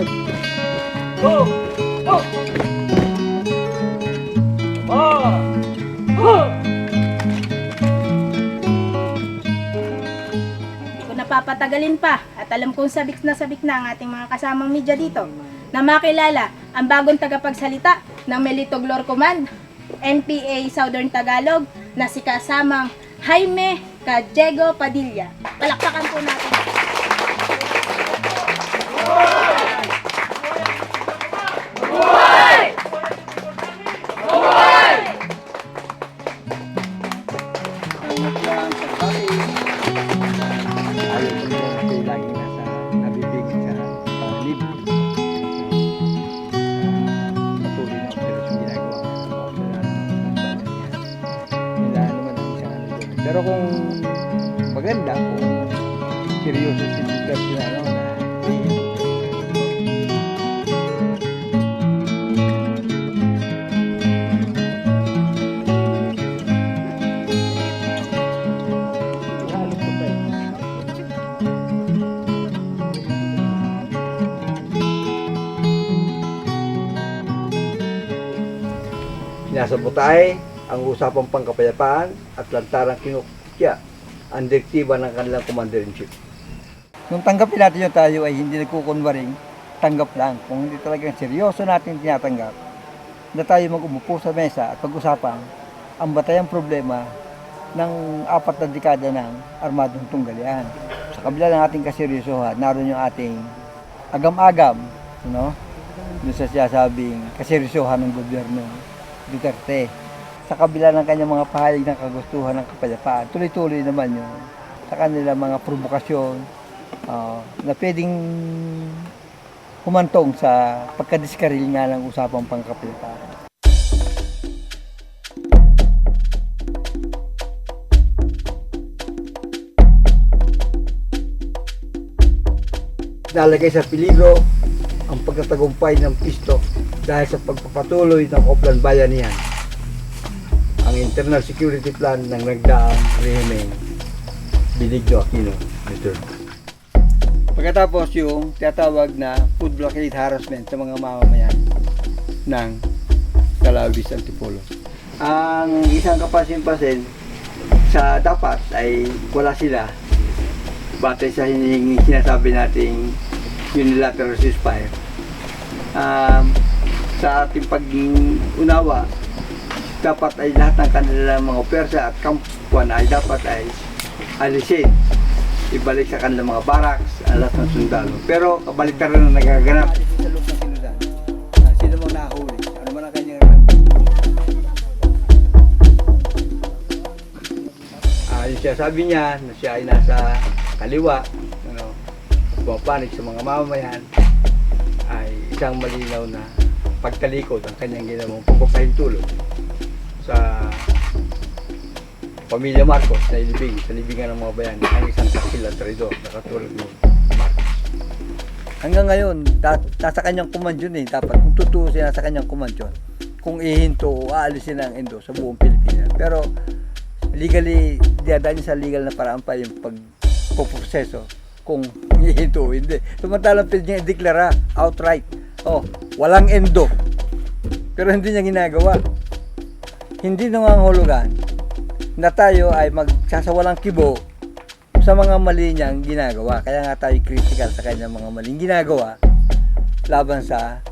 Go! Go! Ah! Ah! Hindi ko napapatagalin pa at alam kong sabik na sabik na ang ating mga kasamang media dito na makilala ang bagong tagapagsalita ng Melitog Lor Command, NPA Southern Tagalog na si kasamang Jaime Cajego Padilla. Palakpakan po natin. Seryoso si ano, pa eh. Sinasabotay ang usapang pangkapayapaan at lantarang kinukya ang direktiba ng kanilang commander-in-chief. Nung tanggapin natin yung tayo ay hindi nagkukunwaring tanggap lang. Kung hindi talagang seryoso natin tinatanggap, na tayo mag-umupo sa mesa at pag-usapan ang batayang problema ng apat na dekada ng armadong tunggalian. Sa kabila ng ating kaseryosohan, naroon yung ating agam-agam, no? Doon sa sinasabing kaseryosohan ng gobyerno Duterte. Sa kabila ng kanyang mga pahayag ng kagustuhan ng kapayapaan, tuloy-tuloy naman yun sa kanilang mga provokasyon ah, na pwedeng humantong sa pagkadiskaril nga ng usapang pangkapayapaan. Nalagay sa peligro ang pagkatagumpay ng pisto dahil sa pagpapatuloy ng Oplan Bayanihan ang internal security plan ng nagdaang rehimeng Benigno Aquino Mr. Pagkatapos yung tinatawag na food blockade harassment sa mga mamamayan ng Calabis Antipolo. Ang isang kapansin-pansin sa dapat ay wala sila batay sa hinihingi sinasabi nating unilateral ceasefire. Um, sa ating pag-unawa, dapat ay lahat ng kanilang mga opersa at kampuan ay dapat ay alisin. Ibalik sa kanilang mga barracks, ang lahat ng sundalo. Pero kabaliktaran na nagaganap. Sa loob ng sinudan, sino mo nahuli? Ano man ang kanyang Ah, yung siya sabi niya na siya ay nasa kaliwa, ano, pumapanig sa mga mamamayan, ay isang malinaw na pagtalikod ang kanyang ginawang pagpapahintulot sa pamilya Marcos na ilibing sa libingan ng mga bayan ang isang takil at traidor na katulad ni Marcos. Hanggang ngayon, da- nasa kanyang command yun eh. Dapat kung tutuusin nasa kanyang command yun, kung ihinto o aalisin ang Indo sa buong Pilipinas. Pero legally, diadaan niya sa legal na paraan pa yung pagpoproseso kung ihinto o hindi. Samantalang pwede niya i-deklara outright, oh, walang endo. Pero hindi niya ginagawa. Hindi nangangahulugan na tayo ay magsasawalang kibo sa mga mali niyang ginagawa. Kaya nga tayo critical sa kanyang mga maling ginagawa laban sa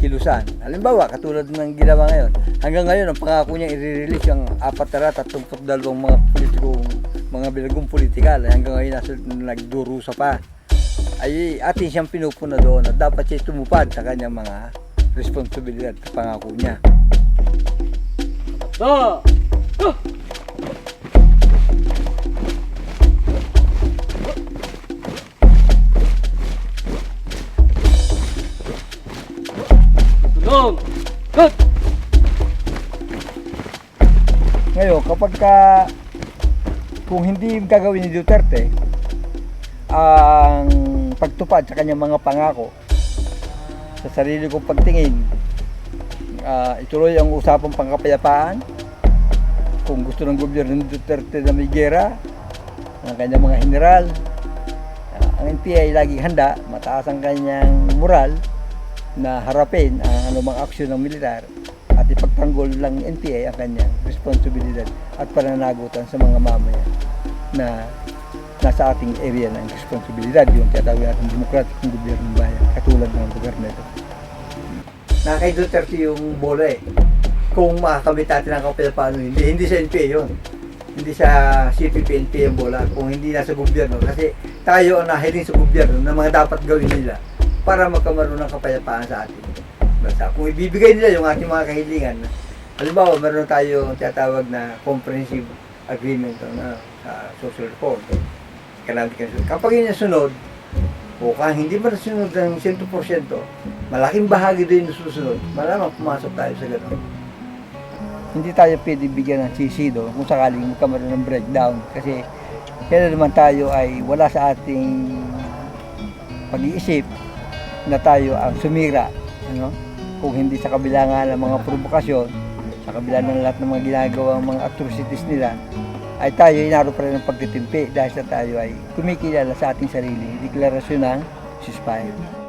kilusan. Halimbawa, katulad ng ginawa ngayon. Hanggang ngayon, ang pangako niya i-release yung apat na tatlongput dalawang mga politikong, mga bilagong politikal. Hanggang ngayon, nasa, nagdurusa pa. Ay atin siyang pinupuna doon at dapat siya tumupad sa kanyang mga responsibilidad at pangako niya. Da! Ah! Tulong! Good! Ngayon, kapag ka kung hindi gagawin ni Duterte ang pagtupad sa kanyang mga pangako sa sarili kong pagtingin, ah, ituloy ang usapang pangkapayapaan. Kung gusto ng gobyerno ni Duterte na may gera, ang kanyang mga general. Ah, ang NPA ay laging handa, mataas ang kanyang moral na harapin ang anumang aksyon ng militar at ipagtanggol lang ng NPA ang kanyang responsibilidad at pananagutan sa mga mamaya na nasa ating area ng responsibilidad, yung tinatawag natin demokratikong gobyernong bayan, katulad ng lugar na. Nakay Duterte yung bola eh. Kung makakamit natin ang kapilapano, hindi, hindi sa NPA yun. Hindi sa CPP, NPA yung bola. Kung hindi nasa gobyerno. Kasi tayo ang nahiling sa gobyerno na mga dapat gawin nila para magkamaroon ng kapayapaan sa atin. Basta kung ibibigay nila yung ating mga kahilingan, halimbawa meron tayo tinatawag na comprehensive agreement na sa social reform, economic and social. Kapag yun yung sunod, o kung hindi ba nasunod ng 100%, malaking bahagi din susunod, malamang pumasok tayo sa ganun. Hindi tayo pwede bigyan ng sisido kung sakaling magkamaroon ng breakdown kasi kaya naman tayo ay wala sa ating pag-iisip na tayo ang sumira. Ano? Kung hindi sa kabila ng mga provokasyon, sa kabila ng lahat ng mga ginagawang mga atrocities nila, ay tayo ay naroon pa rin ng pagtitimpi dahil sa tayo ay kumikilala sa ating sarili, deklarasyon ng ceasefire.